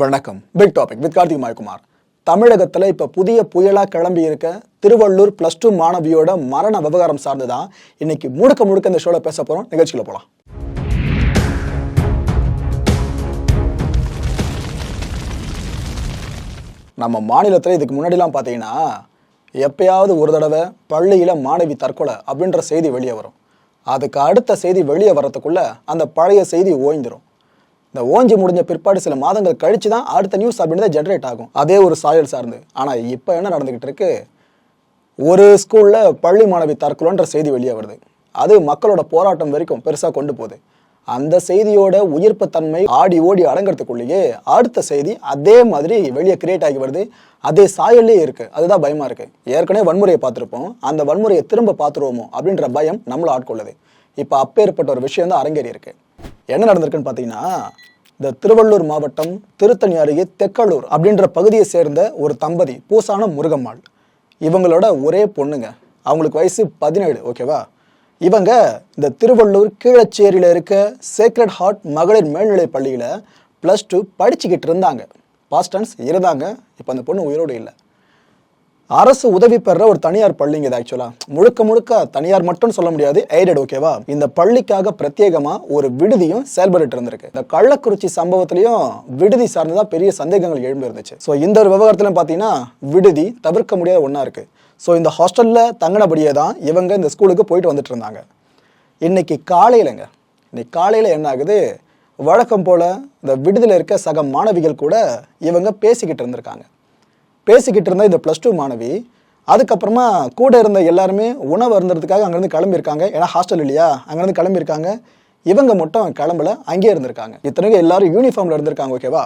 வணக்கம். Big topic with Karthik Mayakumar. தமிழகத்தில் இப்போ புதிய புயலாக கிளம்பி இருக்க திருவள்ளூர் ப்ளஸ் டூ மாணவியோட மரண விவகாரம் சார்ந்து தான் இன்னைக்கு முழுக்க முழுக்க இந்த ஷோவில் பேச போகிறோம் நிகழ்ச்சியில் போகலாம் நம்ம மாநிலத்தில் இதுக்கு முன்னாடிலாம் பார்த்தீங்கன்னா எப்பயாவது ஒரு தடவை பள்ளியில் மாணவி தற்கொலை அப்படின்ற செய்தி வெளியே வரும். அதுக்கு அடுத்த செய்தி வெளியே வரத்துக்குள்ளே அந்த பழைய செய்தி ஓய்ந்துடும் இந்த ஓஞ்சி முடிஞ்ச பிற்பாடு சில மாதங்கள் கழிச்சு தான் அடுத்த நியூஸ் அப்படின்னு ஜென்ரேட் ஆகும். அதே ஒரு சாயல் சார்ந்து. ஆனால் இப்போ என்ன நடந்துக்கிட்டு இருக்கு? ஒரு ஸ்கூலில் பள்ளி மாணவி தற்கொலைன்ற செய்தி வெளியே வருது. அது மக்களோட போராட்டம் வரைக்கும் பெருசாக கொண்டு போகுது. அந்த செய்தியோட உயிர்ப்பு தன்மை ஆடி ஓடி அடங்கிறதுக்குள்ளேயே அடுத்த செய்தி அதே மாதிரி வெளியே கிரியேட் ஆகி வருது. அதே சாயல்லே இருக்குது அதுதான் பயமாக இருக்குது ஏற்கனவே வன்முறையை பார்த்துருப்போம். அந்த வன்முறையை திரும்ப பார்த்துருவோமோ அப்படின்ற பயம் நம்மளை ஆட்கொள்ளுது. இப்போ அப்பேற்பட்ட ஒரு விஷயம் தான் அரங்கேறி இருக்குது என்ன நடந்திருக்குன்னு பார்த்தீங்கன்னா இந்த திருவள்ளூர் மாவட்டம் திருத்தணி அருகே தெக்கலூர் அப்படின்ற பகுதியை சேர்ந்த ஒரு தம்பதி பூசான முருகம்மாள். இவங்களோட ஒரே பொண்ணுங்க. அவங்களுக்கு வயசு பதினேழு ஓகேவா? இவங்க இந்த திருவள்ளூர் கீழச்சேரியில் இருக்க சேக்ரட் ஹார்ட் மகளிர் மேல்நிலைப் பள்ளியில் ப்ளஸ் டூ படிச்சுக்கிட்டு இருந்தாங்க. பாஸ்டன்ஸ் இருந்தாங்க. இப்போ அந்த பொண்ணு உயிரோடு இல்லை. அரசு உதவி பெற ஒரு தனியார் பள்ளிங்க இது ஆக்சுவலா முழுக்க முழுக்க தனியார் மட்டும் சொல்ல முடியாது எய்டட் ஓகேவா இந்த பள்ளிக்காக பிரத்யேகமா ஒரு விடுதியும் செயல்பட்டு இருந்திருக்கு இந்த கள்ளக்குறிச்சி சம்பவத்திலையும் விடுதி சார்ந்ததா பெரிய சந்தேகங்கள் எழும்பு இருந்துச்சு. ஸோ இந்த ஒரு விவகாரத்துல பாத்தீங்கன்னா விடுதி தவிர்க்க முடியாத ஒன்றா இருக்கு. ஸோ இந்த ஹாஸ்டல்ல தங்கினபடியே தான் இவங்க இந்த ஸ்கூலுக்கு போயிட்டு வந்துட்டு இருந்தாங்க. இன்னைக்கு காலையிலங்க இன்னைக்கு காலையில என்ன ஆகுது? வழக்கம் போல இந்த விடுதியில் இருக்க சக மாணவிகள் கூட இவங்க பேசிக்கிட்டு இருந்திருக்காங்க. பேசிக்கிட்டு இருந்த இந்த ப்ளஸ் டூ மாணவி அதுக்கப்புறமா கூட இருந்த எல்லாருமே உணவு அருந்துறதுக்காக அங்கேருந்து கிளம்பியிருக்காங்க. ஏன்னா ஹாஸ்டல் இல்லையா? அங்கேருந்து கிளம்பியிருக்காங்க. இவங்க மட்டும் கிளம்பல அங்கேயே இருந்திருக்காங்க. இத்தனைக்கும் எல்லாரும் யூனிஃபார்மில் இருந்திருக்காங்க ஓகேவா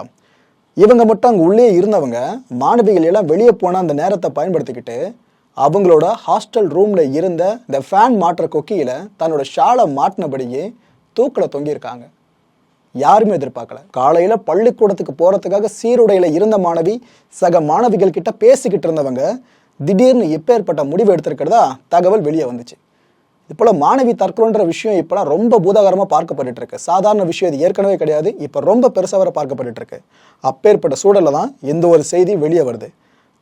இவங்க மட்டும் அங்கே உள்ளே இருந்தவங்க மாணவிகள் எல்லாம் வெளியே போன அந்த நேரத்தை பயன்படுத்திக்கிட்டு அவங்களோட ஹாஸ்டல் ரூமில் இருந்த இந்த ஃபேன் மாட்டுற கொக்கியில் தன்னோட ஷாலை மாட்டினபடியே தூக்கில் தொங்கியிருக்காங்க. யாருமே எதிர்பார்க்கல. காலையில பள்ளிக்கூடத்துக்கு போறதுக்காக சீருடையில இருந்த மாணவி சக மாணவிகள் கிட்ட பேசிக்கிட்டு இருந்தவங்க திடீர்னு எப்பேற்பட்ட முடிவு எடுத்திருக்கிறதா தகவல் வெளியே வந்துச்சு. இப்போல மாணவி தற்கொலைன்ற விஷயம் இப்போலாம் ரொம்ப பூதாகரமாக பார்க்கப்பட்டு இருக்கு. சாதாரண விஷயம் இது ஏற்கனவே கிடையாது. இப்போ ரொம்ப பெருசாக வர பார்க்கப்பட்டு இருக்கு. அப்பேற்பட்ட சூழலில் தான் எந்த ஒரு செய்தி வெளியே வருது.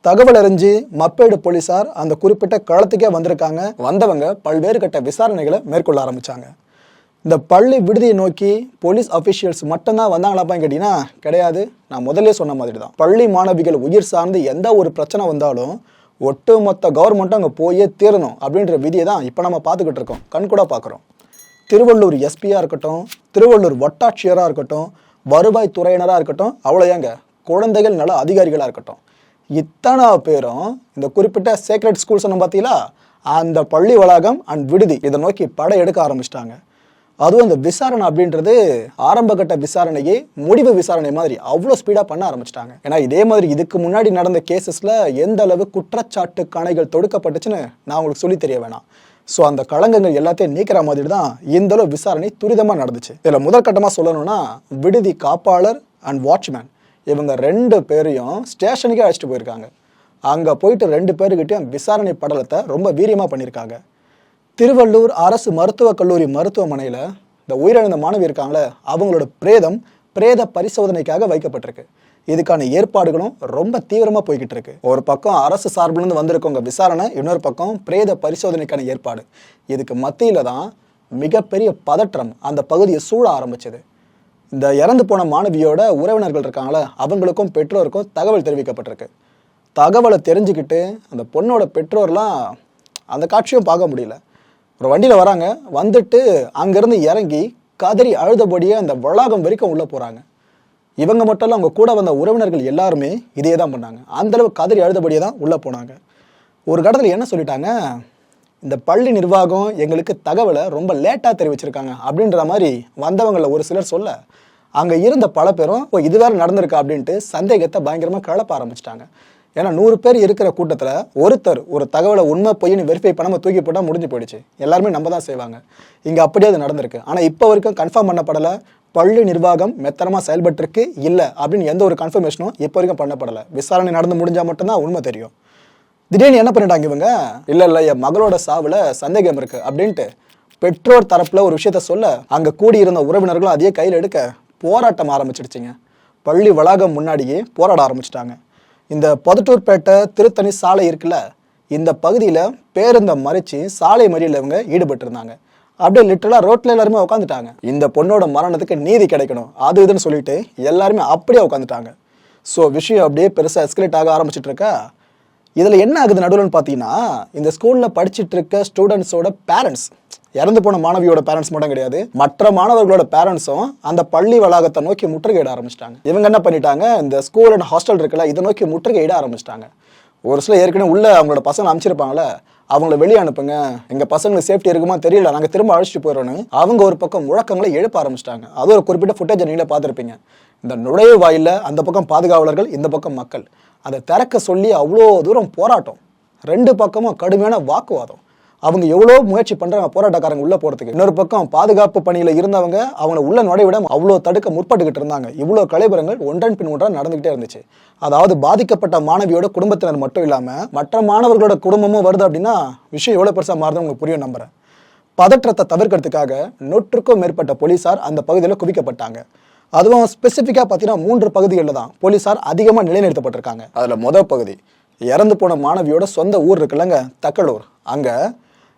தகவல் அறிஞ்சு மப்பேடு போலீசார் அந்த குறிப்பிட்ட களத்துக்கே வந்திருக்காங்க. வந்தவங்க பல்வேறு கட்ட விசாரணைகளை மேற்கொள்ள ஆரம்பிச்சாங்க. இந்த பள்ளி விடுதியை நோக்கி போலீஸ் அஃபிஷியல்ஸ் மட்டும்தான் வந்தாங்களாப்பான்னு கேட்டிங்கன்னா கிடையாது. நான் முதல்ல சொன்ன மாதிரி தான் பள்ளி மாணவிகள் உயிர் சார்ந்து எந்த ஒரு பிரச்சனை வந்தாலும் ஒட்டுமொத்த கவர்மெண்ட்டும் அங்கே போயே தீரணும் அப்படின்ற விதியை தான் இப்போ நம்ம பார்த்துக்கிட்டு இருக்கோம். கண் கூட பார்க்குறோம். திருவள்ளூர் எஸ்பியாக இருக்கட்டும் திருவள்ளூர் வட்டாட்சியராக இருக்கட்டும் வருவாய் துறையினராக இருக்கட்டும் அவ்வளோ ஏங்க. குழந்தைகள் நல அதிகாரிகளாக இருக்கட்டும். இத்தனை பேரும் இந்த குறிப்பிட்ட சேக்ரெட் ஸ்கூல் பார்த்தீங்களா அந்த பள்ளி வளாகம் அண்ட் விடுதி இதை நோக்கி படை எடுக்க ஆரம்பிச்சிட்டாங்க. அதுவும் இந்த விசாரணை அப்படின்றது ஆரம்ப கட்ட விசாரணையே முடிவு விசாரணை மாதிரி அவ்வளோ ஸ்பீடாக பண்ண ஆரம்பிச்சிட்டாங்க. ஏன்னா இதே மாதிரி இதுக்கு முன்னாடி நடந்த கேசஸில் எந்த அளவு குற்றச்சாட்டு கணைகள் தொடுக்கப்பட்டுச்சுன்னு நான் உங்களுக்கு சொல்லி தெரிய வேணாம். ஸோ அந்த களங்கங்கள் எல்லாத்தையும் நீக்கிற மாதிரி தான் இந்த அளவு விசாரணை துரிதமாக நடந்துச்சு. இதில் முதற்கட்டமாக சொல்லணும்னா விடுதி காப்பாளர் அண்ட் வாட்ச்மேன் இவங்க ரெண்டு பேரையும் ஸ்டேஷனுக்கே அழைச்சிட்டு போயிருக்காங்க. அங்கே போயிட்டு ரெண்டு பேருக்கிட்டையும் விசாரணை படலத்தை ரொம்ப வீரியமாக பண்ணியிருக்காங்க. திருவள்ளூர் அரசு மருத்துவக் கல்லூரி மருத்துவமனையில் இந்த உயிரிழந்த மாணவி இருக்காங்களே அவங்களோட பிரேதம் பிரேத பரிசோதனைக்காக வைக்கப்பட்டிருக்கு. இதுக்கான ஏற்பாடுகளும் ரொம்ப தீவிரமாக போய்கிட்டு இருக்கு ஒரு பக்கம் அரசு சார்பிலிருந்து வந்திருக்கவங்க விசாரணை இன்னொரு பக்கம் பிரேத பரிசோதனைக்கான ஏற்பாடு. இதுக்கு மத்தியில் தான் மிகப்பெரிய பதற்றம் அந்த பகுதியை சூழ ஆரம்பிச்சது. இந்த இறந்து போன மாணவியோட உறவினர்கள் இருக்காங்களே அவங்களுக்கும் பெற்றோருக்கும் தகவல் தெரிவிக்கப்பட்டிருக்கு. தகவலை தெரிஞ்சுக்கிட்டு அந்த பொண்ணோட பெற்றோர்லாம் அந்த காட்சியும் பார்க்க முடியல. ஒரு வண்டியில் வராங்க வந்துட்டு அங்கேருந்து இறங்கி கதறி அழுதபடியே அந்த வளாகம் வரைக்கும் உள்ளே போகிறாங்க இவங்க மட்டும் இல்லை அவங்க கூட வந்த உறவினர்கள் எல்லாருமே இதே தான் பண்ணாங்க அந்தளவு கதறி அழுதபடியே தான் உள்ளே போனாங்க. ஒரு கடத்தில் என்ன சொல்லிட்டாங்க? இந்த பள்ளி நிர்வாகம் எங்களுக்கு தகவலை ரொம்ப லேட்டாக தெரிவிச்சிருக்காங்க அப்படின்ற மாதிரி வந்தவங்களை ஒரு சிலர் சொல்ல அங்கே இருந்த பல பேரும் ஓ இது வேற நடந்திருக்கா அப்படின்ட்டு சந்தேகத்தை பயங்கரமாக கிளப்ப ஆரம்பிச்சிட்டாங்க. ஏன்னா நூறு பேர் இருக்கிற கூட்டத்தில் ஒருத்தர் ஒரு தகவலை உண்மை பொய்னு வெரிஃபை பண்ணாமல் தூக்கி போட்டால் முடிஞ்சு போயிடுச்சு. எல்லாருமே நம்ம தான் செய்வாங்க. இங்கே அப்படியே அது நடந்திருக்கு. ஆனால் இப்போ வரைக்கும் கன்ஃபார்ம் பண்ணப்படலை. பள்ளி நிர்வாகம் மெத்தனமாக செயல்பட்டுருக்கு. இல்லை அப்படின்னு எந்த ஒரு கன்ஃபர்மேஷனும் இப்போ வரைக்கும் பண்ணப்படலை. விசாரணை நடந்து முடிஞ்சால் மட்டும்தான் உண்மை தெரியும். திடீர்னு என்ன பண்ணிட்டாங்க இவங்க? இல்லை இல்லை என் மகளோட சாவில் சந்தேகம் இருக்குது அப்படின்ட்டு பெற்றோர் தரப்பில் ஒரு விஷயத்த சொல்ல அங்கே கூடி இருந்த உறவினர்களும் அதையே கையில் எடுக்க போராட்டம் ஆரம்பிச்சிடுச்சிங்க. பள்ளி வளாகம் முன்னாடியே போராட ஆரம்பிச்சிட்டாங்க. இந்த பொதட்டூர்பேட்டை திருத்தணி சாலை இருக்குல்ல இந்த பகுதியில் பேருந்தை மறைச்சு சாலை மறியலில் இவங்க ஈடுபட்டிருந்தாங்க. அப்படியே லிட்டரலாக ரோட்டில் எல்லாருமே உட்காந்துட்டாங்க இந்த பொண்ணோட மரணத்துக்கு நீதி கிடைக்கணும் அது இதுன்னு சொல்லிட்டு எல்லாருமே அப்படியே உட்காந்துட்டாங்க ஸோ விஷயம் அப்படியே பெருசாக எஸ்கலேட் ஆக ஆரம்பிச்சிட்டு இருக்கா? இதில் என்ன ஆகுது நடுவில்னு பார்த்தீங்கன்னா இந்த ஸ்கூலில் படிச்சுட்டு இருக்க ஸ்டூடெண்ட்ஸோட பேரண்ட்ஸ் இறந்து போன மாணவியோட பேரண்ட்ஸ் மட்டும் கிடையாது. மற்ற மாணவர்களோட பேரண்ட்ஸும் அந்த பள்ளி வளாகத்தை நோக்கி முற்றுகையிட ஆரம்பிச்சிட்டாங்க. இவங்க என்ன பண்ணிட்டாங்க? இந்த ஸ்கூல் அண்ட் ஹாஸ்டல் இருக்குல்ல இதை நோக்கி முற்றுகையிட ஆரம்பிச்சிட்டாங்க. ஒரு சில ஏற்கனவே உள்ள அவங்களோட பசங்க அனுப்பிச்சிருப்பாங்கள அவங்கள வெளியே அனுப்புங்க. எங்க பசங்களுக்கு சேஃப்டி இருக்குமா தெரியல நாங்கள் திரும்ப அழைச்சிட்டு போயிடறோன்னு அவங்க ஒரு பக்கம் முழக்கங்களை எழுப்ப ஆரம்பிச்சிட்டாங்க. அது ஒரு குறிப்பிட்ட ஃபுட்டேஜ் நீங்களே பார்த்துருப்பீங்க. இந்த நுழைவு வாயில அந்த பக்கம் பாதுகாவலர்கள் இந்த பக்கம் மக்கள். அதை திறக்க சொல்லி அவ்வளோ தூரம் போராட்டம். ரெண்டு பக்கமும் கடுமையான வாக்குவாதம். அவங்க எவ்வளோ முயற்சி பண்ணுறாங்க போராட்டக்காரங்க உள்ளே போகிறதுக்கு இன்னொரு பக்கம் பாதுகாப்பு பணியில் இருந்தவங்க அவங்கள உள்ள நுழைவிட அவ்வளோ தடுக்க முற்பட்டுக்கிட்டு இருந்தாங்க. இவ்வளோ கலைபரங்கள் ஒன்றன் பின் ஒன்றாக நடந்துக்கிட்டே இருந்துச்சு. அதாவது பாதிக்கப்பட்ட மாணவியோட குடும்பத்தினர் மட்டும் இல்லாமல் மற்ற மாணவர்களோட குடும்பமும் வருது அப்படின்னா விஷயம் எவ்வளோ பெருசாக மாறுதுன்னு உங்களுக்கு புரியும் நம்புறேன். பதற்றத்தை தவிர்க்கிறதுக்காக நூற்றுக்கும் மேற்பட்ட போலீஸார் அந்த பகுதியில் குவிக்கப்பட்டாங்க. அதுவும் ஸ்பெசிஃபிக்காக பார்த்தீங்கன்னா மூன்று பகுதிகளில் தான் போலீசார் அதிகமாக நிலைநிறுத்தப்பட்டிருக்காங்க. அதில் முதல் பகுதி இறந்து போன மாணவியோட சொந்த ஊர் இருக்குல்லங்க தக்கலூர். அங்கே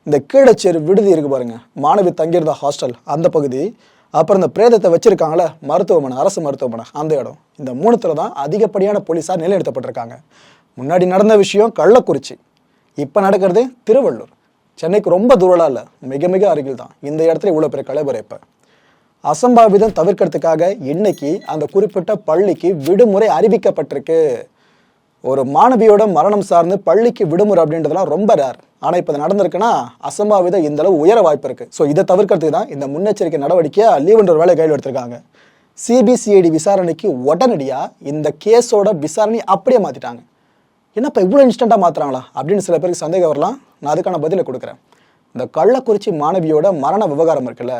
இந்த கீழச்சேரி விடுதி இருக்கு பாருங்க. மாணவி தங்கியிருந்த ஹாஸ்டல் அந்த பகுதி. அப்புறம் இந்த பிரேதத்தை வச்சிருக்காங்களே மருத்துவமனை அரசு மருத்துவமனை. அந்த இடம். இந்த மூணுத்துல தான் அதிகப்படியான போலீசார் நிலைநிறுத்தப்பட்டிருக்காங்க. முன்னாடி நடந்த விஷயம் கள்ளக்குறிச்சி. இப்போ நடக்கிறது திருவள்ளூர். சென்னைக்கு ரொம்ப தூரலாம் இல்லை. மிக மிக அருகில் தான். இந்த இடத்துல இவ்வளோ பெரிய கலைபுரை அசம்பாவிதம் தவிர்க்கிறதுக்காக இன்னைக்கு அந்த குறிப்பிட்ட பள்ளிக்கு விடுமுறை அறிவிக்கப்பட்டிருக்கு. ஒரு மாணவியோட மரணம் சார்ந்து பள்ளிக்கு விடுமுறை அப்படின்றதெல்லாம் ரொம்ப ரேர் ஆனால் இப்போ நடந்திருக்குன்னா அசம்பாவிதம் இந்த அளவு உயர வாய்ப்பு இருக்கு. ஸோ இதை தவிர்க்கிறதுக்கு தான் இந்த முன்னெச்சரிக்கை நடவடிக்கையாக லீவ்ன்ற ஒரு வேலை கையில் எடுத்திருக்காங்க. சிபிசிஐடி விசாரணைக்கு உடனடியாக இந்த கேஸோட விசாரணை அப்படியே மாற்றிட்டாங்க என்னப்பா இவ்வளோ இன்ஸ்டண்ட்டாக மாற்றுறாங்களா அப்படின்னு சில பேருக்கு சந்தேகம் வரலாம். நான் அதுக்கான பதிலை கொடுக்குறேன். இந்த கள்ளக்குறிச்சி மாணவியோட மரண விவகாரம் இருக்குல்ல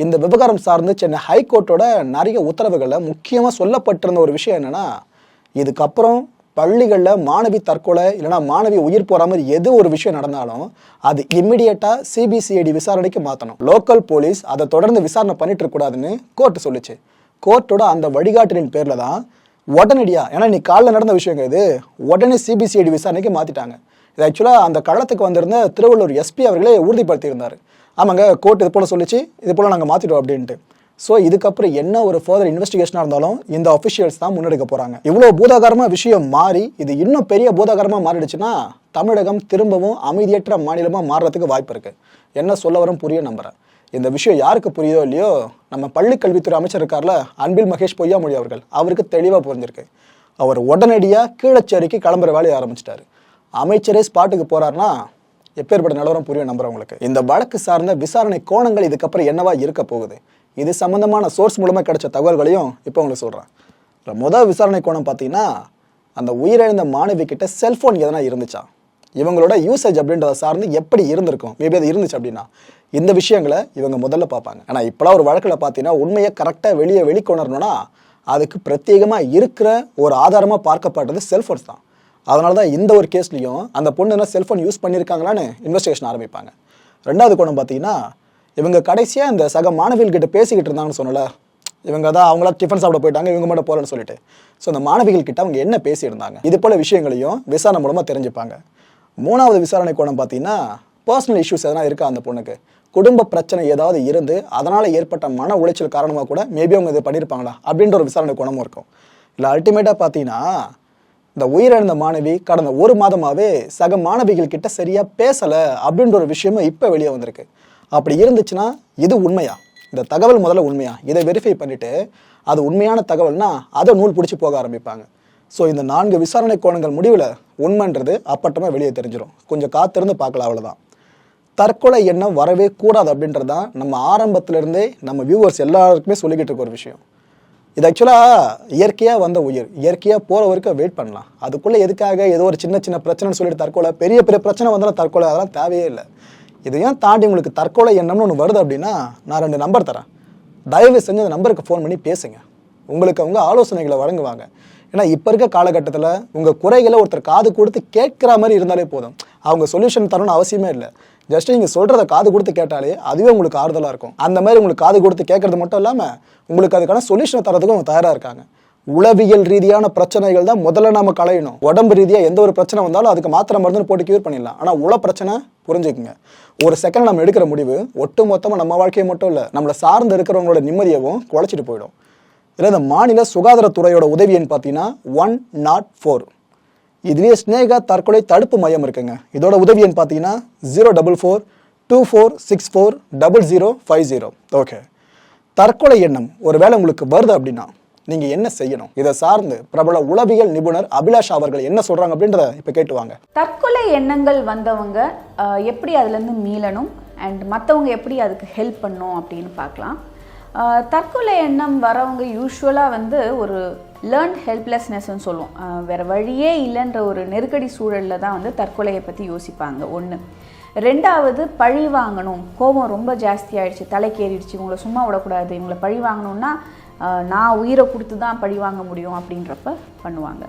இந்த விவகாரம் சார்ந்து சென்னை ஹைகோர்ட்டோட நிறைய உத்தரவுகளில் முக்கியமாக சொல்லப்பட்டிருந்த ஒரு விஷயம் என்னென்னா இதுக்கப்புறம் பள்ளிகளில் மாணவி தற்கொலை இல்லைன்னா மாணவி உயிர் போகிற மாதிரி எது ஒரு விஷயம் நடந்தாலும் அது இம்மிடியட்டாக சிபிசிஐடி விசாரணைக்கு மாற்றணும் லோக்கல் போலீஸ் அதை தொடர்ந்து விசாரணை பண்ணிட்டு இருக்கக்கூடாதுன்னு கோர்ட் சொல்லுச்சு. கோர்ட்டோட அந்த வழிகாட்டலின் பேரில் தான் உடனடியாக ஏன்னா நீ காலில் நடந்த விஷயங்க இது உடனே சிபிசிஐடி விசாரணைக்கு மாற்றிட்டாங்க இது ஆக்சுவலாக அந்த களத்துக்கு வந்திருந்த திருவள்ளூர் எஸ்பி அவர்களே உறுதிப்படுத்தியிருந்தார். ஆமாங்க கோர்ட் இது போல் சொல்லிச்சு இது போல் நாங்கள் மாற்றிட்டோம் அப்படின்ட்டு. ஸோ இதுக்கப்புறம் என்ன ஒரு ஃபர்தர் இன்வெஸ்டிகேஷனாக இருந்தாலும் இந்த அஃபிஷியல்ஸ் தான் முன்னெடுக்க போகிறாங்க இவ்வளோ பூதாகரமாக விஷயம் மாறி இது இன்னும் பெரிய பூதாகரமாக மாறிடுச்சுன்னா தமிழகம் திரும்பவும் அமைதியற்ற மாநிலமாக மாறுறதுக்கு வாய்ப்பு இருக்குது என்ன சொல்ல வரும் புரிய நம்புறேன். இந்த விஷயம் யாருக்கு புரியுதோ இல்லையோ நம்ம பள்ளி கல்வித்துறை அமைச்சர் இருக்கார்ல அன்பில் மகேஷ் பொய்யாமொழி அவர்கள் அவருக்கு தெளிவாக புரிஞ்சிருக்கு. அவர் உடனடியாக கீழச்சேரிக்கு கிளம்புற வேலையை ஆரம்பிச்சிட்டாரு. அமைச்சரே ஸ்பாட்டுக்கு போகிறாருன்னா எப்பேற்பட்ட நிலவரம் புரியும் நம்புகிறேன் உங்களுக்கு. இந்த வழக்கு சார்ந்த விசாரணை கோணங்கள் இதுக்கப்புறம் என்னவா இருக்க போகுது? இது சம்மந்தமான சோர்ஸ் மூலமாக கிடைச்ச தகவல்களையும் இப்போ உங்களுக்கு சொல்கிறேன் முதல் விசாரணை கோணம் பார்த்தீங்கன்னா அந்த உயிரிழந்த மாணவி கிட்ட செல்ஃபோன் எதனா இருந்துச்சா? இவங்களோட யூசேஜ் அப்படின்றத சார்ந்து எப்படி இருந்திருக்கும்? மேபி அது இருந்துச்சு அப்படின்னா இந்த விஷயங்களை இவங்க முதல்ல பார்ப்பாங்க. ஆனால் இப்போலாம் ஒரு வழக்கில் பார்த்தீங்கன்னா உண்மையை கரெக்டாக வெளியே வெளிக்கொணரணும்னா அதுக்கு பிரத்யேகமாக இருக்கிற ஒரு ஆதாரமாக பார்க்கப்பட்டது செல்ஃபோன்ஸ் தான். அதனால தான் இந்த ஒரு கேஸ்லேயும் அந்த பொண்ணு என்ன செல்ஃபோன் யூஸ் பண்ணியிருக்காங்களான்னு இன்வெஸ்டிகேஷன் ஆரம்பிப்பாங்க. ரெண்டாவது கோணம் பார்த்தீங்கன்னா இவங்க கடைசியாக இந்த சக மாணவிகள் கிட்டே பேசிக்கிட்டு இருந்தாங்கன்னு சொன்னல. இவங்க தான் அவங்களா டிஃபன் சாப்பிட போயிட்டாங்க இவங்க மட்டும் போகலன்னு சொல்லிட்டு. ஸோ அந்த மாணவிகள் கிட்ட அவங்க என்ன பேசியிருந்தாங்க? இது போல விஷயங்களையும் விசாரணை மூலமாக தெரிஞ்சுப்பாங்க. மூணாவது விசாரணை கோணம் பார்த்தீங்கன்னா பர்சனல் இஷ்யூஸ் எதனா இருக்கா அந்த பொண்ணுக்கு? குடும்ப பிரச்சனை ஏதாவது இருந்து அதனால் ஏற்பட்ட மன உளைச்சல் காரணமாக கூட மேபி அவங்க இது பண்ணியிருப்பாங்களா அப்படின்ற ஒரு விசாரணை கோணமும் இருக்கும். இல்லை அல்டிமேட்டாக பார்த்தீங்கன்னா இந்த உயிரிழந்த மாணவி கடந்த ஒரு மாதமாகவே சக மாணவிகள் கிட்ட சரியாக பேசலை அப்படின்ற ஒரு விஷயமும் இப்போ வெளியே வந்திருக்கு. அப்படி இருந்துச்சுன்னா இது உண்மையா? இந்த தகவல் முதல்ல உண்மையா? இதை வெரிஃபை பண்ணிவிட்டு அது உண்மையான தகவல்னா அதை நூல் பிடிச்சி போக ஆரம்பிப்பாங்க. ஸோ இந்த நான்கு விசாரணை கோணங்கள் முடிவில் உண்மைன்றது அப்பட்டமாக வெளியே தெரிஞ்சிடும் கொஞ்சம் காத்திருந்து பார்க்கலாம் அவ்வளோதான் தற்கொலை எண்ணம் வரவே கூடாது அப்படின்றது தான் நம்ம ஆரம்பத்திலேருந்தே நம்ம வியூவர்ஸ் எல்லாருக்குமே சொல்லிக்கிட்டு இருக்க ஒரு விஷயம். இது ஆக்சுவலாக இயற்கையாக வந்த உயிர். இயற்கையாக போகிற வரைக்கும் வெயிட் பண்ணலாம். அதுக்குள்ளே எதுக்காக ஏதோ ஒரு சின்ன சின்ன பிரச்சனைன்னு சொல்லிட்டு தற்கொலை பெரிய பெரிய பிரச்சனை வந்தாலும் தற்கொலை அதெல்லாம் தேவையே இல்லை. இதையும் தாண்டி உங்களுக்கு தற்கொலை எண்ணம்னு ஒன்று வருது அப்படின்னா நான் ரெண்டு நம்பர் தரேன். தயவு செஞ்சு அந்த நம்பருக்கு ஃபோன் பண்ணி பேசுங்க. உங்களுக்கு அவங்க ஆலோசனைகளை வழங்குவாங்க. ஏன்னா இப்போ இருக்க காலகட்டத்தில் உங்கள் குறைகளை ஒருத்தர் காது கொடுத்து கேட்குற மாதிரி இருந்தாலே போதும். அவங்க சொல்யூஷன் தரணும்னு அவசியமே இல்லை. ஜஸ்ட் நீங்கள் சொல்கிறத காது கொடுத்து கேட்டாலே அதுவே உங்களுக்கு ஆறுதலாக இருக்கும். அந்த மாதிரி உங்களுக்கு காது கொடுத்து கேட்குறது மட்டும் இல்லாமல் உங்களுக்கு அதுக்கான சொல்யூஷனை தரதுக்கும் அவங்க தயாராக இருக்காங்க. உளவியல் ரீதியான பிரச்சனைகள் தான் முதல்ல நம்ம களையணும். உடம்பு ரீதியாக எந்த ஒரு பிரச்சனை வந்தாலும் அதுக்கு மாத்திரை மருந்து போட்டு கியூர் பண்ணிடலாம். ஆனால் உள பிரச்சனை புரிஞ்சுக்குங்க. ஒரு செகண்ட் நம்ம எடுக்கிற முடிவு ஒட்டு மொத்தமாக நம்ம வாழ்க்கையை மட்டும் இல்லை நம்மளை சார்ந்து இருக்கிறவங்களோட நிம்மதியவும் குலைச்சிட்டு போயிடும். இதில் இந்த மாநில சுகாதாரத்துறையோட உதவின்னு பார்த்தீங்கன்னா ஒன் நாட் ஃபோர் இதுலேயே ஸ்னேகா தற்கொலை தடுப்பு மையம் இருக்குங்க. இதோட உதவி பார்த்தீங்கன்னா zero double four two four six four double zero five zero okay தற்கொலை எண்ணம். ஒருவேளை உங்களுக்கு வருது அப்படின்னா நீங்கள் என்ன செய்யணும்? இதை சார்ந்து பிரபல உளவியல் நிபுணர் அபிலாஷ் அவர்கள் என்ன சொல்கிறாங்க அப்படின்றத இப்போ கேட்டுவாங்க தற்கொலை எண்ணங்கள் வந்தவங்க எப்படி அதுலேருந்து மீளணும்? அண்ட் மற்றவங்க எப்படி அதுக்கு ஹெல்ப் பண்ணும் அப்படின்னு பார்க்கலாம். தற்கொலை எண்ணம் வரவங்க யூஸ்வலாக வந்து ஒரு லேர்ன் ஹெல்ப்லெஸ்னஸ்ன்னு சொல்லுவோம். வேறு வழியே இல்லைன்ற ஒரு நெருக்கடி சூழலில் தான் வந்து தற்கொலையை பற்றி யோசிப்பாங்க. ஒன்று ரெண்டாவது பழி வாங்கணும். கோபம் ரொம்ப ஜாஸ்தி ஆயிடுச்சு. தலைக்கேறிடுச்சு இவங்களை சும்மா விடக்கூடாது. இவங்களை பழி வாங்கணும்னா நான் உயிரை கொடுத்து தான் பழி வாங்க முடியும் அப்படின்றப்ப பண்ணுவாங்க.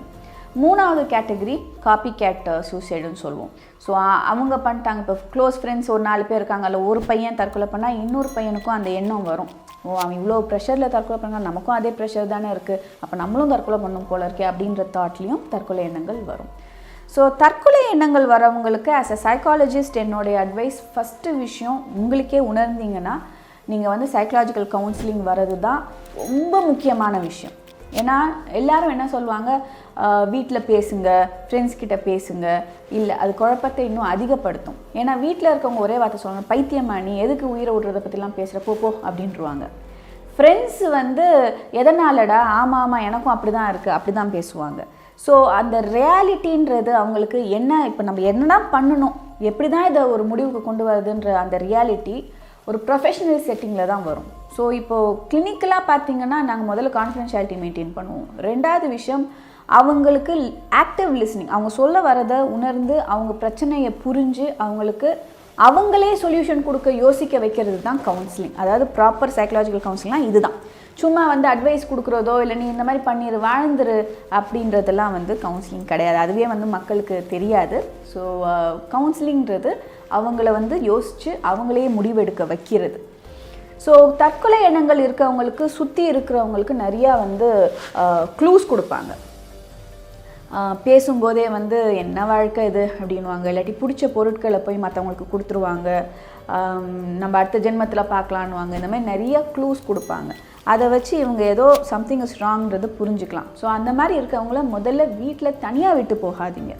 மூணாவது கேட்டகரி காப்பி கேட் சூசைடுன்னு சொல்லுவோம். ஸோ அவங்க பண்ணிட்டாங்க. இப்போ க்ளோஸ் ஃப்ரெண்ட்ஸ் ஒரு நாலு பேர் இருக்காங்க. அதில் ஒரு பையன் தற்கொலை பண்ணால் இன்னொரு பையனுக்கும் அந்த எண்ணம் வரும். ஓ அவன் இவ்வளோ ப்ரெஷரில் தற்கொலை பண்ணால் நமக்கும் அதே ப்ரெஷர் தானே இருக்குது அப்போ நம்மளும் தற்கொலை பண்ணும் போல இருக்கே அப்படின்ற தாட்லேயும் தற்கொலை எண்ணங்கள் வரும். ஸோ தற்கொலை எண்ணங்கள் வரவங்களுக்கு ஆஸ் அ சைக்காலஜிஸ்ட் என்னுடைய அட்வைஸ் ஃபஸ்ட்டு விஷயம் உங்களுக்கே உணர்ந்தீங்கன்னா நீங்கள் வந்து சைக்கலாஜிக்கல் கவுன்சிலிங் வர்றது தான் ரொம்ப முக்கியமான விஷயம். ஏன்னா எல்லாரும் என்ன சொல்லுவாங்க? வீட்டில் பேசுங்க ஃப்ரெண்ட்ஸ் கிட்ட பேசுங்க. இல்லை அது குழப்பத்தை இன்னும் அதிகப்படுத்தும். ஏன்னா வீட்டில் இருக்கவங்க ஒரே வார்த்தை சொல்லுவாங்க பைத்தியமா நீ எதுக்கு உயிரை விடுறதை பற்றிலாம் பேசுகிற போ போ அப்படின்ட்டுருவாங்க ஃப்ரெண்ட்ஸ் வந்து எதனாலடா? ஆமாம் ஆமாம் எனக்கும் அப்படி தான் இருக்குது அப்படி தான் பேசுவாங்க. ஸோ அந்த ரியாலிட்டின்றது அவங்களுக்கு என்ன இப்போ நம்ம என்னதான் பண்ணணும்? எப்படி தான் இதை ஒரு முடிவுக்கு கொண்டு வருதுன்ற அந்த ரியாலிட்டி ஒரு ப்ரொஃபஷனல் செட்டிங்கில் தான் வரும். ஸோ இப்போது கிளினிக்கலாக பார்த்தீங்கன்னா நாங்கள் முதல்ல கான்ஃபிடென்ஷியாலிட்டி மெயின்டைன் பண்ணுவோம். ரெண்டாவது விஷயம் அவங்களுக்கு ஆக்டிவ் லிஸ்னிங் அவங்க சொல்ல வரதை உணர்ந்து அவங்க பிரச்சனையை புரிஞ்சு அவங்களுக்கு அவங்களே சொல்யூஷன் கொடுக்க யோசிக்க வைக்கிறது தான் கவுன்சிலிங் அதாவது ப்ராப்பர் சைக்கலாஜிக்கல் கவுன்சிலிங்லாம் இதுதான். சும்மா வந்து அட்வைஸ் கொடுக்குறதோ இல்லை நீ இந்த மாதிரி பண்ணிடு வாழ்ந்துரு அப்படின்றதெல்லாம் வந்து கவுன்சிலிங் கிடையாது. அதுவே வந்து மக்களுக்கு தெரியாது. ஸோ கவுன்சிலிங்கிறது uh, அவங்கள வந்து யோசித்து அவங்களே முடிவெடுக்க வைக்கிறது. ஸோ தற்கொலை எண்ணங்கள் இருக்கிறவங்களுக்கு சுற்றி இருக்கிறவங்களுக்கு நிறையா வந்து க்ளூஸ் கொடுப்பாங்க. பேசும்போதே வந்து என்ன வாழ்க்கை இது? அப்படின்வாங்க இல்லாட்டி பிடிச்ச பொருட்களை போய் மற்றவங்களுக்கு கொடுத்துருவாங்க. நம்ம அடுத்த ஜென்மத்தில் பார்க்கலான்னுவாங்க. இந்த மாதிரி நிறையா க்ளூஸ் கொடுப்பாங்க. அதை வச்சு இவங்க ஏதோ சம்திங் இஸ் ராங்கிறது புரிஞ்சுக்கலாம். ஸோ அந்த மாதிரி இருக்கவங்கள முதல்ல வீட்டில் தனியாக விட்டு போகாதீங்க.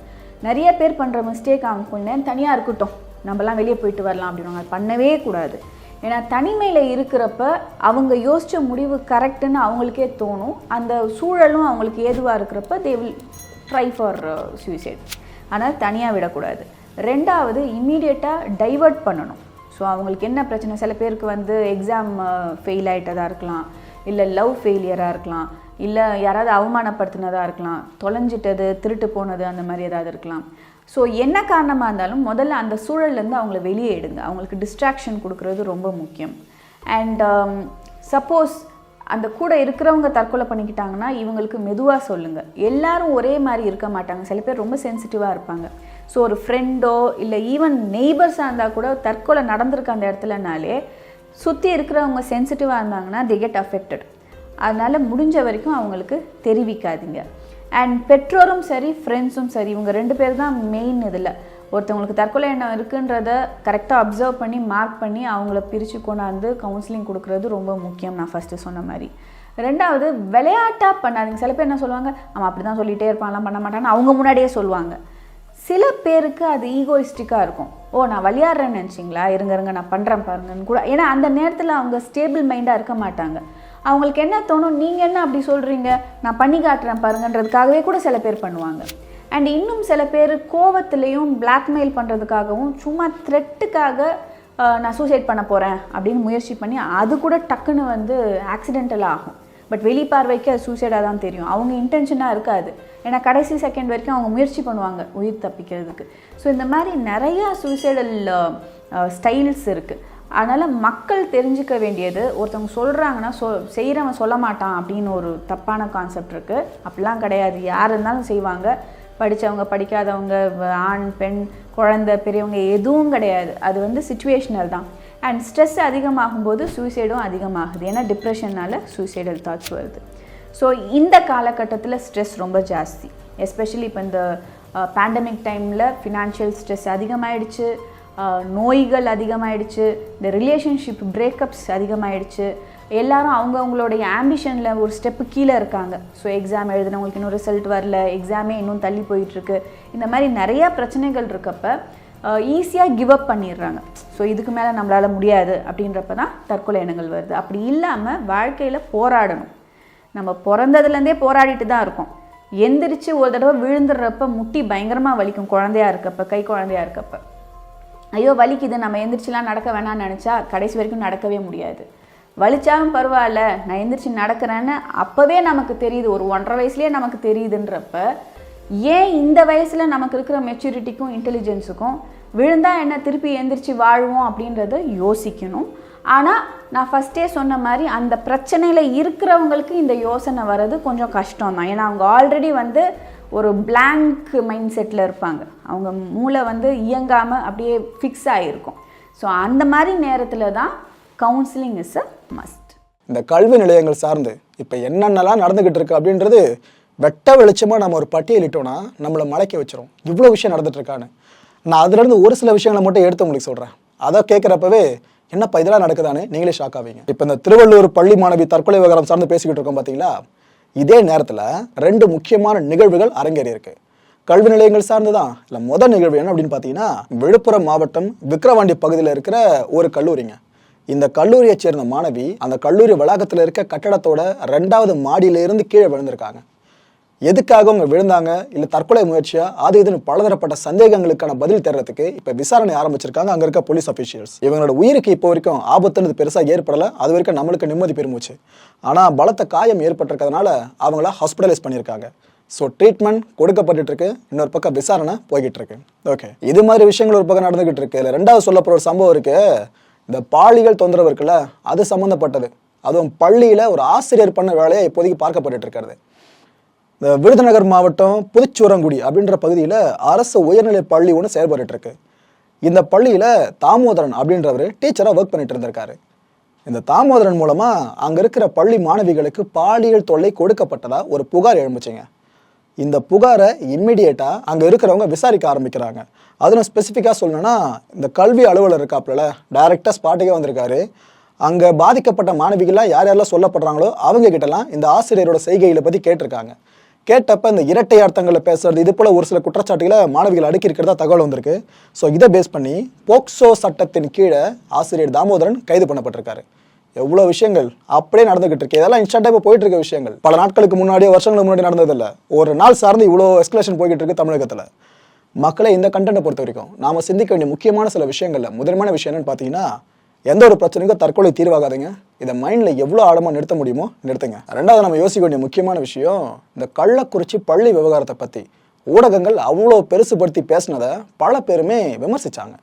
நிறைய பேர் பண்ணுற மிஸ்டேக் அவங்க கொஞ்சம் நேரம் தனியாக இருக்கட்டும். நம்மலாம் வெளியே போயிட்டு வரலாம் அப்படின்வாங்க அது பண்ணவே கூடாது. ஏன்னா தனிமையில் இருக்கிறப்ப அவங்க யோசித்த முடிவு கரெக்டுன்னு அவங்களுக்கே தோணும். அந்த சூழலும் அவங்களுக்கு ஏதுவாக இருக்கிறப்ப they will try for suicide ஆனால் தனியாக விடக்கூடாது. ரெண்டாவது இம்மீடியட்டாக டைவர்ட் பண்ணணும். ஸோ அவங்களுக்கு என்ன பிரச்சனை? சில பேருக்கு வந்து எக்ஸாம் ஃபெயில் ஆகிட்டதாக இருக்கலாம். இல்லை லவ் ஃபெயிலியராக இருக்கலாம். இல்லை யாராவது அவமானப்படுத்தினதாக இருக்கலாம் தொலைஞ்சிட்டது திருட்டு போனது அந்த மாதிரி ஏதாவது இருக்கலாம். ஸோ என்ன காரணமாக இருந்தாலும் முதல்ல அந்த சூழல்லேருந்து அவங்கள வெளியே எடுங்க. அவங்களுக்கு டிஸ்ட்ராக்ஷன் கொடுக்குறது ரொம்ப முக்கியம். அண்ட் சப்போஸ் um, அந்த கூட இருக்கிறவங்க தற்கொலை பண்ணிக்கிட்டாங்கன்னா இவங்களுக்கு மெதுவாக சொல்லுங்கள் எல்லாரும் ஒரே மாதிரி இருக்க மாட்டாங்க. சில பேர் ரொம்ப சென்சிட்டிவாக இருப்பாங்க. ஸோ ஒரு ஃப்ரெண்டோ இல்லை ஈவன் நெய்பர்ஸாக இருந்தால் கூட தற்கொலை நடந்திருக்கு அந்த இடத்துலனாலே சுற்றி இருக்கிறவங்க சென்சிட்டிவாக இருந்தாங்கன்னா தி கெட் அஃபெக்டட் அதனால் முடிஞ்ச வரைக்கும் அவங்களுக்கு தெரிவிக்காதீங்க. அண்ட் பெற்றோரும் சரி ஃப்ரெண்ட்ஸும் சரி இவங்க ரெண்டு பேர் தான் மெயின் இதில். ஒருத்தவங்களுக்கு தற்கொலை எண்ணம் இருக்குன்றத கரெக்டாக அப்சர்வ் பண்ணி மார்க் பண்ணி அவங்கள பிரித்து கொண்டாந்து கவுன்சிலிங் கொடுக்குறது ரொம்ப முக்கியம் நான் ஃபஸ்ட்டு சொன்ன மாதிரி. ரெண்டாவது விளையாட்டாக பண்ணாதீங்க. சில பேர் என்ன சொல்லுவாங்க அவன் அப்படி தான் சொல்லிகிட்டே இருப்பான்லாம் பண்ண மாட்டான்னு அவங்க முன்னாடியே சொல்லுவாங்க. சில பேருக்கு அது ஈகோயிஸ்டிக்காக இருக்கும். ஓ நான் விளையாடுறேன்னு நினச்சிங்களா? இருங்க இருங்க நான் பண்ணுறேன் பாருங்கன்னு கூட. ஏன்னா அந்த நேரத்தில் அவங்க ஸ்டேபிள் மைண்டாக இருக்க மாட்டாங்க. அவங்களுக்கு என்ன தோணும்? நீங்கள் என்ன அப்படி சொல்கிறீங்க நான் பண்ணி காட்டுறேன் பாருங்கன்றதுக்காகவே கூட சில பேர் பண்ணுவாங்க. அண்ட் இன்னும் சில பேர் கோவத்துலேயும் பிளாக்மெயில் பண்ணுறதுக்காகவும் சும்மா த்ரெட்டுக்காக நான் சூசைட் பண்ண போகிறேன் அப்படின்னு முயற்சி பண்ணி அது கூட டக்குன்னு வந்து ஆக்சிடென்டல் ஆகும். பட் வெளிப்பார்வைக்கு அது சூசைடாக தான் தெரியும். அவங்க இன்டென்ஷனாக இருக்காது. ஏன்னா கடைசி செகண்ட் வரைக்கும் அவங்க முயற்சி பண்ணுவாங்க உயிர் தப்பிக்கிறதுக்கு. ஸோ இந்த மாதிரி நிறையா சூசைடல் ஸ்டைல்ஸ் இருக்குது அதனால் மக்கள் தெரிஞ்சுக்க வேண்டியது ஒருத்தவங்க சொல்கிறாங்கன்னா சொ செய்கிறவன் சொல்ல மாட்டான் அப்படின்னு ஒரு தப்பான கான்செப்ட் இருக்குது அப்படிலாம் கிடையாது. யார் இருந்தாலும் செய்வாங்க. படித்தவங்க படிக்காதவங்க ஆண் பெண் குழந்த பெரியவங்க எதுவும் கிடையாது. அது வந்து சுச்சுவேஷனல் தான். அண்ட் ஸ்ட்ரெஸ் அதிகமாகும்போது சூசைடும் அதிகமாகுது. ஏன்னா டிப்ரெஷனால் சூசைடல் தாட்ஸ் வருது. ஸோ இந்த காலகட்டத்தில் ஸ்ட்ரெஸ் ரொம்ப ஜாஸ்தி. எஸ்பெஷலி இப்போ இந்த பேண்டமிக் டைமில் ஃபினான்ஷியல் ஸ்ட்ரெஸ் அதிகமாகிடுச்சு நோய்கள் அதிகமாயிடுச்சு இந்த ரிலேஷன்ஷிப் பிரேக்கப்ஸ் அதிகமாகிடுச்சு எல்லாரும் அவங்கவுங்களுடைய ஆம்பிஷனில் ஒரு ஸ்டெப்பு கீழே இருக்காங்க. ஸோ எக்ஸாம் எழுதினவங்களுக்கு இன்னும் ரிசல்ட் வரல எக்ஸாமே இன்னும் தள்ளி போயிட்டுருக்கு. இந்த மாதிரி நிறையா பிரச்சனைகள் இருக்கப்ப ஈஸியாக கிவ் அப் பண்ணிடுறாங்க. ஸோ இதுக்கு மேலே நம்மளால் முடியாது அப்படின்றப்ப தான் தற்கொலை எண்ணங்கள் வருது. அப்படி இல்லாமல் வாழ்க்கையில் போராடணும். நம்ம பிறந்ததுலேருந்தே போராடிட்டு தான் இருக்கோம். எந்திரிச்சு ஒரு தடவை விழுந்துடுறப்ப முட்டி பயங்கரமாக வலிக்கும் குழந்தையா இருக்கப்ப கை குழந்தையா இருக்கப்போ. ஐயோ வலிக்குது நம்ம எந்திரிச்சுலாம் நடக்க வேணாம்னு நினச்சா கடைசி வரைக்கும் நடக்கவே முடியாது. வலிச்சாலும் பரவாயில்ல நான் எந்திரிச்சு நடக்கிறேன்னு அப்போவே நமக்கு தெரியுது ஒரு ஒன்றரை வயசுலேயே நமக்கு தெரியுதுன்றப்ப ஏன் இந்த வயசில் நமக்கு இருக்கிற மெச்சூரிட்டிக்கும் இன்டெலிஜென்ஸுக்கும் விழுந்தா என்ன திருப்பி எந்திரிச்சு வாழ்வோம் அப்படின்றத யோசிக்கணும். ஆனால் நான் ஃபஸ்ட்டே சொன்ன மாதிரி அந்த பிரச்சனையில் இருக்கிறவங்களுக்கு இந்த யோசனை வர்றது கொஞ்சம் கஷ்டம் தான் ஏன்னா அவங்க ஆல்ரெடி வந்து ஒரு பிளாங்க் மைண்ட் செட்டில் இருப்பாங்க. அவங்க மூளை வந்து இயங்காமல் அப்படியே ஃபிக்ஸ் ஆகிருக்கும் ஸோ அந்த மாதிரி நேரத்தில் தான் கவுன்சிலிங் இஸ் அ மஸ்ட் இந்த கல்வி நிலையங்கள் சார்ந்து இப்போ என்னென்னலாம் நடந்துக்கிட்டு இருக்கு அப்படின்றது வெட்ட வெளிச்சமாக நம்ம ஒரு பட்டியலிட்டோம்னா நம்மளை மலைக்க வச்சிரும். இவ்வளோ விஷயம் நடந்துட்டுருக்கான்னு நான் அதுலேருந்து ஒரு சில விஷயங்களை மட்டும் எடுத்து உங்களுக்கு சொல்கிறேன் அதை கேட்குறப்பவே என்னப்பா இதெல்லாம் நடக்குதான்னு? நீங்களே ஷாக் ஆவீங்க. இப்போ இந்த திருவள்ளூர் பள்ளி மாணவி தற்கொலை விவகாரம் சார்ந்து பேசிக்கிட்டு இருக்கோம் பார்த்தீங்களா இதே நேரத்தில் ரெண்டு முக்கியமான நிகழ்வுகள் அரங்கேறியிருக்கு கல்வி நிலையங்கள் சார்ந்து தான் இல்லை முதல் நிகழ்வு என்ன அப்படின்னு பார்த்தீங்கன்னா விழுப்புரம் மாவட்டம் விக்கிரவாண்டி பகுதியில் இருக்கிற ஒரு கல்லூரிங்க. இந்த கல்லூரியை சேர்ந்த மாணவி அந்த கல்லூரி வளாகத்தில் இருக்க கட்டடத்தோட ரெண்டாவது மாடியிலிருந்து கீழே விழுந்திருக்காங்க. எதுக்காக அவங்க விழுந்தாங்க? இல்லை தற்கொலை முயற்சியா? அது இதுன்னு பலதரப்பட்ட சந்தேகங்களுக்கான பதில் தர்றதுக்கு இப்போ விசாரணை ஆரம்பிச்சிருக்காங்க அங்கே இருக்க போலீஸ் அஃபீஷியல்ஸ் இவங்களோட உயிருக்கு இப்போ வரைக்கும் ஆபத்துன்னு பெருசாக ஏற்படலை. அது வரைக்கும் நம்மளுக்கு நிம்மதி பெருமூச்சு. ஆனால் பலத்த காயம் ஏற்பட்டிருக்கிறதுனால அவங்கள ஹாஸ்பிட்டலைஸ் பண்ணியிருக்காங்க. ஸோ ட்ரீட்மெண்ட் கொடுக்கப்பட்டு இருக்கு இன்னொரு பக்கம் விசாரணை போய்கிட்டு இருக்கு ஓகே இது மாதிரி விஷயங்கள் ஒரு பக்கம் நடந்துகிட்டு இருக்கு இல்லை ரெண்டாவது சொல்லப்படுற ஒரு சம்பவம் இருக்கு. இந்த பாலியல் தொந்தரவு இருக்குல்ல அது சம்மந்தப்பட்டது அதுவும் பள்ளியில் ஒரு ஆசிரியர் பண்ண வேலையை இப்போதைக்கு பார்க்கப்பட்டு இருக்கிறது விருதுநகர் மாவட்டம் புதுச்சூரங்குடி அப்படின்ற பகுதியில் அரசு உயர்நிலை பள்ளி ஒன்று செயல்பட்டு இருக்கு இந்த பள்ளியில் தாமோதரன் அப்படின்றவர் டீச்சராக ஒர்க் பண்ணிட்டு இருந்திருக்காரு. இந்த தாமோதரன் மூலமாக அங்கே இருக்கிற பள்ளி மாணவிகளுக்கு பாலியல் தொல்லை கொடுக்கப்பட்டதாக ஒரு புகார் எழும்புச்சிங்க. இந்த புகாரை இம்மிடியேட்டாக அங்கே இருக்கிறவங்க விசாரிக்க ஆரம்பிக்கிறாங்க. அதில் ஸ்பெசிஃபிக்காக சொல்லணும்னா இந்த கல்வி அலுவலர் இருக்காப்புல டைரெக்டாக ஸ்பாட்டுக்கே வந்திருக்காரு. அங்கே பாதிக்கப்பட்ட மாணவிகள்லாம் யார் யாரெல்லாம் சொல்லப்படுறாங்களோ அவங்க கிட்டலாம் இந்த ஆசிரியரோட செய்கைகளை பற்றி கேட்டிருக்காங்க. கேட்டப்ப இந்த இரட்டை அர்த்தங்களை பேசுறது இது போல ஒரு சில குற்றச்சாட்டுகளை மாணவிகள் அடுக்கி இருக்கிறதா தகவல் வந்திருக்கு. ஸோ இதை பேஸ் பண்ணி போக்சோ சட்டத்தின் கீழே ஆசிரியர் தாமோதரன் கைது பண்ணப்பட்டிருக்காரு. எவ்வளோ விஷயங்கள்? அப்படியே நடந்துகிட்டு இருக்கு. இதெல்லாம் இன்ஸ்டன்ட்டாக இப்போ போயிட்டு இருக்க விஷயங்கள். பல நாட்களுக்கு முன்னாடியோ வருஷங்களுக்கு முன்னாடி நடந்ததில்ல. ஒரு நாள் சார்ந்து இவ்வளோ எஸ்கலேஷன் போய்கிட்டு இருக்கு தமிழகத்தில். மக்களை இந்த கண்டென்ட்டை பொறுத்த வரைக்கும் நாம சிந்திக்க வேண்டிய முக்கியமான சில விஷயங்கள்ல முதன்மையான விஷயம் என்னன்னு பார்த்தீங்கன்னா எந்த ஒரு பிரச்சனைக்கும் தற்கொலை தீர்வாகாதுங்க. இதை மைண்டில் எவ்வளோ ஆழமாக நிறுத்த முடியுமோ நிறுத்துங்க. ரெண்டாவது நம்ம யோசிக்க வேண்டிய முக்கியமான விஷயம் இந்த கள்ளக்குறிச்சி பள்ளி விவகாரத்தை பற்றி ஊடகங்கள் அவ்வளோ பெருசுபடுத்தி பேசினதை பல பேருமே விமர்சித்தாங்க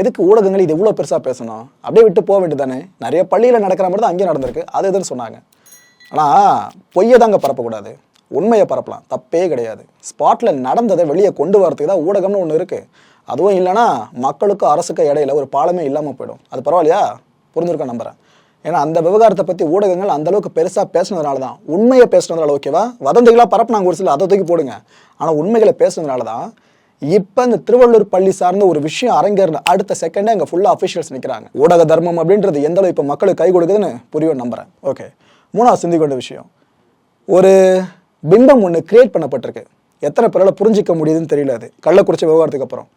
எதுக்கு ஊடகங்கள் இது இவ்வளோ பெருசாக பேசணும்? அப்படியே விட்டு போக வேண்டியதானே நிறைய பள்ளியில் நடக்கிற மாதிரி தான் அங்கேயும் நடந்திருக்கு. அது இதுன்னு சொன்னாங்க. ஆனால் பொய்யை தாங்க பரப்பக்கூடாது. உண்மையை பரப்பலாம். தப்பே கிடையாது. ஸ்பாட்டில் நடந்ததை வெளியே கொண்டு வரதுக்கு தான் ஊடகம்னு ஒன்று இருக்குது அதுவும் இல்லைன்னா மக்களுக்கும் அரசுக்கும் இடையில ஒரு பாலமே இல்லாமல் போயிடும். அது பரவாயில்லையா? புரிஞ்சிருக்க நம்புறேன். ஏன்னா அந்த விவகாரத்தை பற்றி ஊடகங்கள் அந்த அளவுக்கு பெருசாக பேசுனதுனால தான். உண்மையை பேசுனதுனால ஓகேவா வதந்திகளாக பரப்புனாங்க ஒரு சில அதை தூக்கி போடுங்க. ஆனால் உண்மைகளை பேசுனதுனால தான் இப்போ இந்த திருவள்ளூர் பள்ளி சார்ந்த ஒரு விஷயம் அரங்கேறின அடுத்த செகண்டே அங்கே ஃபுல்லாக அஃபிஷியல்ஸ் நிற்கிறாங்க ஊடக தர்மம் அப்படின்றது எந்த அளவு இப்போ மக்களுக்கு கை கொடுக்குதுன்னு புரியும் நம்புறேன். ஓகே மூணாவது சிந்திக்கொண்ட விஷயம். ஒரு பிம்பம் ஒன்று கிரியேட் பண்ணப்பட்டிருக்கு. எத்தனை பேரால் புரிஞ்சிக்க முடியுதுன்னு தெரியல அது. கள்ளக்குறிச்சி விவகாரத்துக்கு அப்புறம்.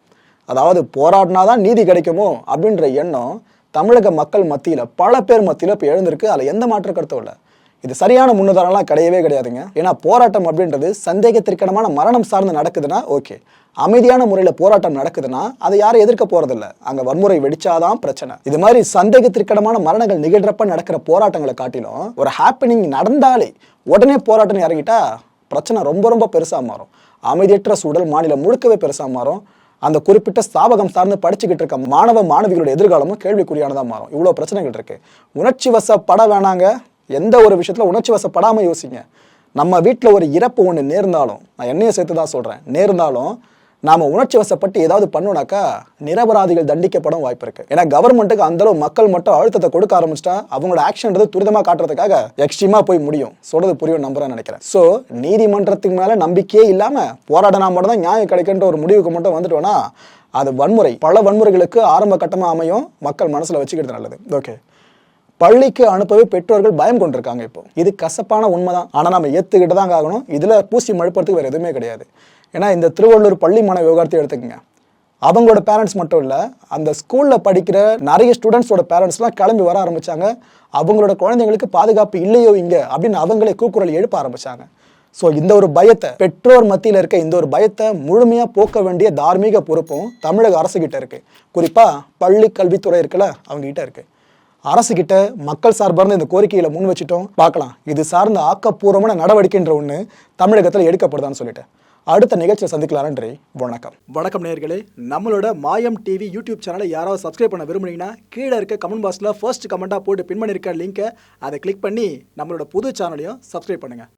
அதாவது போராடினா தான் நீதி கிடைக்குமோ அப்படின்ற எண்ணம் தமிழக மக்கள் மத்தியில் பல பேர் மத்தியில் இப்போ எழுந்திருக்கு. அதில் எந்த மாற்று கருத்தும் இல்லை. இது சரியான முன்னுதாரணம்லாம் கிடையவே கிடையாதுங்க. ஏன்னா போராட்டம் அப்படின்றது சந்தேகத்திற்கனமான மரணம் சார்ந்து நடக்குதுன்னா ஓகே. அமைதியான முறையில் போராட்டம் நடக்குதுன்னா அதை யாரும் எதிர்க்க போறதில்ல. அங்கே வன்முறை வெடிச்சாதான் பிரச்சனை. இது மாதிரி சந்தேகத்திற்கனமான மரணங்கள் நிகழ்றப்ப நடக்கிற போராட்டங்களை காட்டிலும் ஒரு ஹாப்பனிங் நடந்தாலே உடனே போராட்டம் இறங்கிட்டா பிரச்சனை ரொம்ப ரொம்ப பெருசாக மாறும். அமைதியற்ற சூழல் மாநிலம் முழுக்கவே பெருசாக மாறும். அந்த குறிப்பிட்ட ஸ்தாபகம் சார்ந்து படிச்சுக்கிட்டு இருக்க மாணவ மாணவிகளோட எதிர்காலமும் கேள்விக்குறியானதாக மாறும். இவ்வளோ பிரச்சனைகள் இருக்கு. உணர்ச்சி வசப்பட வேணாங்க. எந்த ஒரு விஷயத்துல உணர்ச்சி வசப்படாமல் யோசிங்க. நம்ம வீட்டில் ஒரு இறப்பு ஒன்று நேர்ந்தாலும் நான் என்னைய சேர்த்து தான் சொல்கிறேன் நேர்ந்தாலும் நாம் உணர்ச்சி வசப்பட்டு ஏதாவது பண்ணோம்னாக்கா நிரபராதிகள் தண்டிக்கப்படும் வாய்ப்பு இருக்கு. ஏன்னா கவர்மெண்ட்டுக்கு அந்தளவு மக்கள் மட்டும் அழுத்தத்தை கொடுக்க ஆரம்பிச்சிட்டா அவங்களோட ஆக்ஷன்றது துரிதமாக காட்டுறதுக்காக எக்ஸ்ட்ரீமாக போய் முடியும். சொல்றது புரியும் நம்புறேன் நினைக்கிறேன். ஸோ நீதிமன்றத்துக்கு மேலே நம்பிக்கையே இல்லாமல் போராடினா மட்டும் தான் நியாயம் கிடைக்கின்ற ஒரு முடிவுக்கு மட்டும் வந்துட்டோம்னா அது வன்முறை. பல வன்முறைகளுக்கு ஆரம்ப கட்டமாக அமையும். மக்கள் மனசில் வச்சுக்கிறது நல்லது. ஓகே பள்ளிக்கு அனுப்பவே பெற்றோர்கள் பயம் கொண்டிருக்காங்க இப்போ. இது கசப்பான உண்மைதான். ஆனால் நம்ம ஏற்றுக்கிட்டு தான் ஆகணும். இதில் பூசி மழுப்புறதுக்கு வேறு எதுவுமே கிடையாது. ஏன்னா இந்த திருவள்ளூர் பள்ளி மாணவ விவகாரத்தை எடுத்துக்கங்க. அவங்களோட பேரண்ட்ஸ் மட்டும் இல்லை அந்த ஸ்கூலில் படிக்கிற நிறைய ஸ்டூடெண்ட்ஸோட பேரண்ட்ஸ்லாம் கிளம்பி வர ஆரம்பித்தாங்க அவங்களோட குழந்தைங்களுக்கு பாதுகாப்பு இல்லையோ இங்கே அப்படின்னு அவங்களே கூக்குரல் எழுப்ப ஆரம்பித்தாங்க ஸோ இந்த ஒரு பயத்தை பெற்றோர் மத்தியில் இருக்க இந்த ஒரு பயத்தை முழுமையாக போக்க வேண்டிய தார்மீக பொறுப்பும் தமிழக அரசுகிட்ட இருக்குது குறிப்பாக பள்ளி கல்வித்துறை இருக்குல்ல அவங்ககிட்ட இருக்குது அரசுகிட்ட மக்கள் சார்பார்ந்த இந்த கோரிக்கையில் முன் வச்சுட்டோம். பார்க்கலாம். இது சார்ந்த ஆக்கப்பூர்வமான நடவடிக்கைன்ற ஒன்று தமிழகத்தில் எடுக்கப்படுதான்னு சொல்லிட்டு. அடுத்த நிகழ்ச்சியை சந்திக்கலாம் நன்றி வணக்கம். வணக்கம் நேர்களே நம்மளோட மாயம் டிவி யூடியூப் சேனலை யாராவது சப்ஸ்கிரைப் பண்ண விரும்புனீங்கன்னா கீழே இருக்க கமெண்ட் பாக்ஸில் ஃபர்ஸ்ட் கமெண்ட்டாக போட்டு பின் பண்ணியிருக்க லிங்க்கை அதை கிளிக் பண்ணி நம்மளோட புது சேனலையும் சப்ஸ்கிரைப் பண்ணுங்கள்